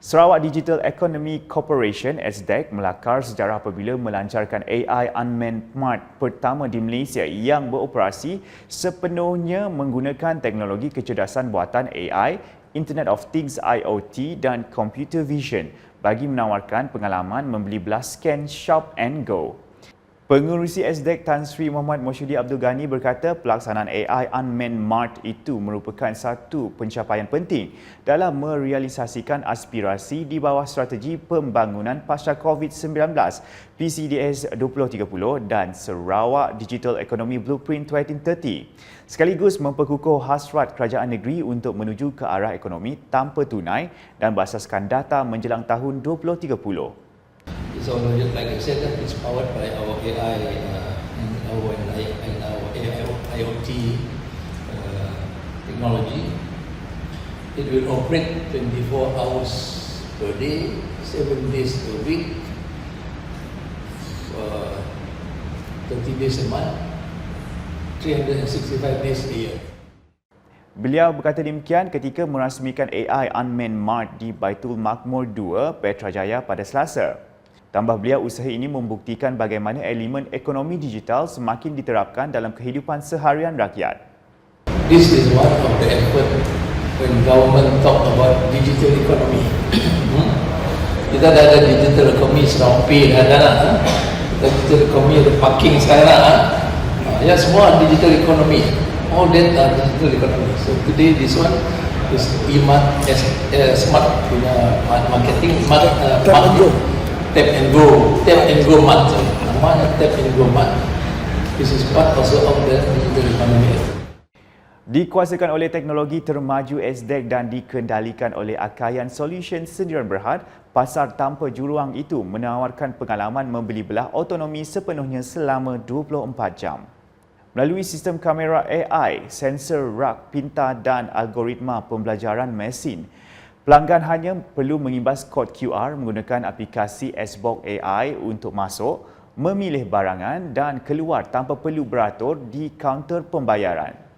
Sarawak Digital Economy Corporation SDEC melakar sejarah apabila melancarkan AI Unmanned Mart pertama di Malaysia yang beroperasi sepenuhnya menggunakan teknologi kecerdasan buatan AI, Internet of Things IoT dan Computer Vision bagi menawarkan pengalaman membeli belas scan shop and go. Pengurusi SDEC Tan Sri Muhammad Moshudi Abdul Ghani berkata pelaksanaan AI Unmanned Mart itu merupakan satu pencapaian penting dalam merealisasikan aspirasi di bawah strategi pembangunan pasca COVID-19 PCDS 2030 dan Sarawak Digital Economy Blueprint 2030 sekaligus memperkukuh hasrat kerajaan negeri untuk menuju ke arah ekonomi tanpa tunai dan berasaskan data menjelang tahun 2030. So like I said, it's powered by our AI uh, and our and our IoT uh, technology. It will operate 24 hours per day, seven days a week, uh, 30 days a month, 365 days a year. Beliau berkata demikian ketika merasmikan AI Unmanned Mart di Baitul Makmur 2, Petrajaya pada Selasa. Tambah beliau, usaha ini membuktikan bagaimana elemen ekonomi digital semakin diterapkan dalam kehidupan seharian rakyat. This is one of the effort when government talk about digital economy. Hmm? Kita dah ada digital economy sekarang pay dah ada lah. Digital economy ada parking sekarang lah. Ya semua digital economy. All that are digital economy. So today this one is e-mart, uh, smart punya marketing, market, uh, marketing tap and go, tap and go mat. Namanya tap and go mat. This is part also of the digital economy. Dikuasakan oleh teknologi termaju SDEC dan dikendalikan oleh Akayan Solution Sendirian Berhad, pasar tanpa juruang itu menawarkan pengalaman membeli belah otonomi sepenuhnya selama 24 jam. Melalui sistem kamera AI, sensor rak pintar dan algoritma pembelajaran mesin, Pelanggan hanya perlu mengimbas kod QR menggunakan aplikasi SBOX AI untuk masuk, memilih barangan dan keluar tanpa perlu beratur di kaunter pembayaran.